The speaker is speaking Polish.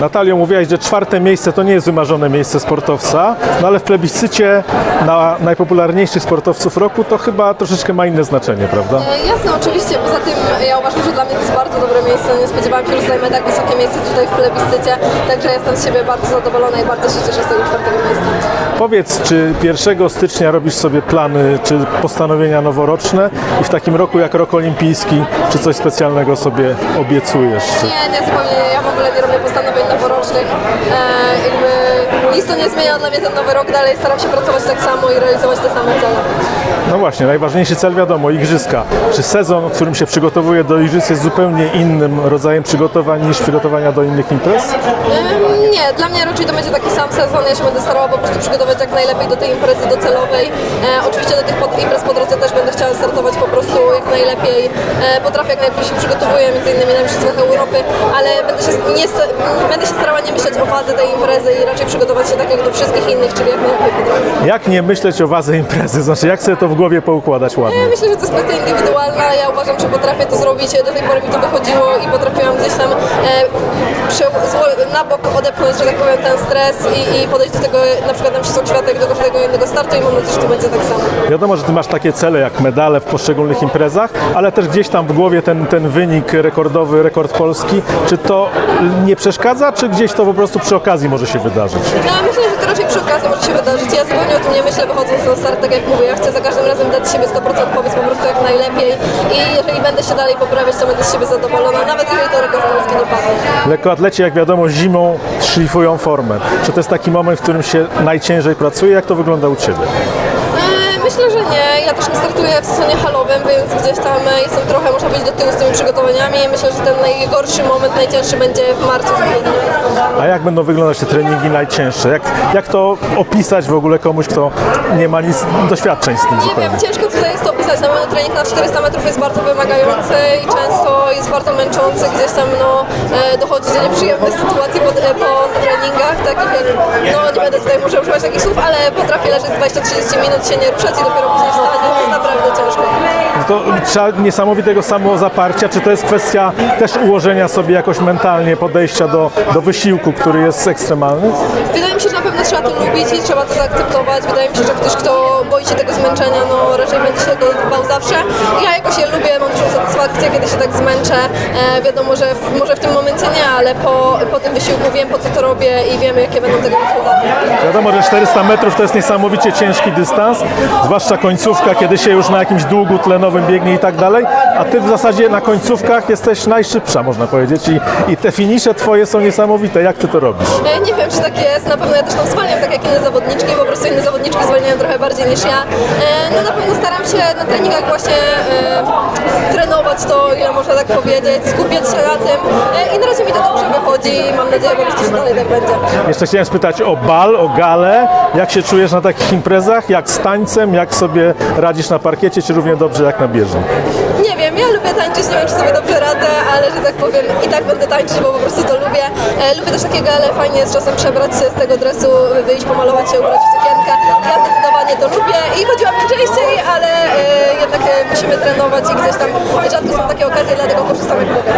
Natalio, mówiłaś, że czwarte miejsce to nie jest wymarzone miejsce sportowca, no ale w plebiscycie na najpopularniejszych sportowców roku to chyba troszeczkę ma inne znaczenie, prawda? E, Jasne, oczywiście. Poza tym ja uważam, że dla mnie to jest bardzo dobre miejsce. Nie spodziewałam się, że zajmę tak wysokie miejsce tutaj w plebiscycie. Także jestem z siebie bardzo zadowolona i bardzo się cieszę z tego czwartego miejsca. Powiedz, czy 1 stycznia robisz sobie plany, czy postanowienia noworoczne i w takim roku jak rok olimpijski, czy coś specjalnego sobie obiecujesz? Czy... Nie, nie, zupełnie nie. Ja w ogóle nie robię postanowień noworocznych. E, jakby nic to nie zmienia dla mnie ten nowy rok. Dalej staram się pracować tak samo i realizować te same cele. No właśnie, najważniejszy cel wiadomo, igrzyska. Czy sezon, w którym się przygotowuje do igrzysk jest zupełnie innym rodzajem przygotowań niż przygotowania do innych imprez? Nie, dla mnie raczej to będzie taki sam sezon. Ja się będę starała po prostu przygotować jak najlepiej do tej imprezy docelowej. E, oczywiście do tych pod, imprez po drodze też będę chciała startować po prostu jak najlepiej. E, potrafię jak najlepiej się przygotowuję, między innymi na Mistrzostwach Europy, ale będę się, nie, będę się starała nie myśleć o wadze tej imprezy i raczej przygotować się tak jak do wszystkich innych, czyli jak najlepiej potrafię. Jak nie myśleć o wadze imprezy? Znaczy, jak sobie to w głowie poukładać ładnie? Ja myślę, że to jest kwestia indywidualna. Ja uważam, że potrafię to zrobić. Do tej pory mi to wychodziło i potrafiłam gdzieś tam e, na bok odepchnąć, że tak powiem, ten stres i, i podejść do tego na przykład na Świata jak do każdego innego startu i mam nadzieję, że to będzie tak samo. Wiadomo, że ty masz takie cele jak medale w poszczególnych imprezach, ale też gdzieś tam w głowie ten, ten wynik rekordowy, rekord polski. Czy to nie przeszkadza, czy gdzieś to po prostu przy okazji może się wydarzyć? Ja myślę, że raczej przy okazji może się wydarzyć. Ja zupełnie o tym nie myślę wychodząc na start, tak jak mówię. Ja chcę za każdym razem dać siebie 100% pomysł po prostu jak najlepiej i jeżeli będę się dalej poprawiać, to będę z siebie zadowolona, nawet jeżeli to rekord polski nie padnie. Lekkoatleci, jak wiadomo, zimą szlifują formę. Czy to jest taki moment, w którym się najciężej pracuje? Jak to wygląda u Ciebie? Myślę, że nie. Ja też nie startuję w sezonie halowym, więc gdzieś tam e, jestem trochę, można powiedzieć, do tyłu z tymi przygotowaniami myślę, że ten najgorszy moment, najcięższy będzie w marcu, w grudniu. A jak będą wyglądać te treningi najcięższe? Jak, jak to opisać w ogóle komuś, kto nie ma nic doświadczeń z tym Nie zupełnie? wiem, ciężko tutaj jest to opisać. Na pewno trening na 400 metrów jest bardzo wymagający i często jest bardzo męczący. Gdzieś tam no, e, dochodzi do nieprzyjemnych sytuacji po, e, po treningach, takich jak, no nie będę tutaj może używać takich słów, ale potrafię leżeć 20-30 minut, się nie ruszać i dopiero później wstać, to jest naprawdę ciężko. To trzeba niesamowitego samozaparcia. Czy to jest kwestia też ułożenia sobie jakoś mentalnie podejścia do, do wysiłku, który jest ekstremalny? Wydaje mi się, że na pewno trzeba to lubić i trzeba to zaakceptować. Wydaje mi się, że ktoś, kto boi się tego zmęczenia, no raczej będzie się go bał zawsze. Ja jakoś je lubię, mam dużą satysfakcję, kiedy się tak zmęczę. E, wiadomo, że w, może w tym momencie nie, ale po, po tym wysiłku wiem, po co to robię i wiem, jakie będą tego rezultaty. Wiadomo, że 400 metrów to jest niesamowicie ciężki dystans, zwłaszcza końcówka, kiedy się już na jakimś długu tlenowym biegnie i tak dalej, a ty w zasadzie na końcówkach jesteś najszybsza, można powiedzieć, i, i te finisze twoje są niesamowite. Jak ty to robisz? E, Nie wiem, czy tak jest. Na pewno ja też tam zwalniam tak jak inne zawodniczki, po prostu inne zawodniczki zwalniają trochę bardziej niż ja. E, No na pewno staram się na treningach właśnie e, trenować to, ile można tak powiedzieć, skupiać się na tym e, i na razie mi to dobrze wychodzi i mam nadzieję po prostu, że dalej tak będzie. Jeszcze chciałem spytać o bal, o galę. Jak się czujesz na takich imprezach? Jak z tańcem? Jak sobie radzisz na parkiecie, czy równie dobrze jak na bieżni? Nie wiem, ja lubię tańczyć, nie wiem czy sobie dobrze radzę, ale że tak powiem i tak będę tańczyć, bo po prostu to lubię. E, lubię też takiego, ale fajnie jest czasem przebrać się z tego dresu, wyjść, pomalować się, ubrać w sukienkę. Ja zdecydowanie to lubię i chodziłabym częściej, ale e, jednak musimy trenować i gdzieś tam rzadko są takie okazje, dlatego korzystam jak mogę.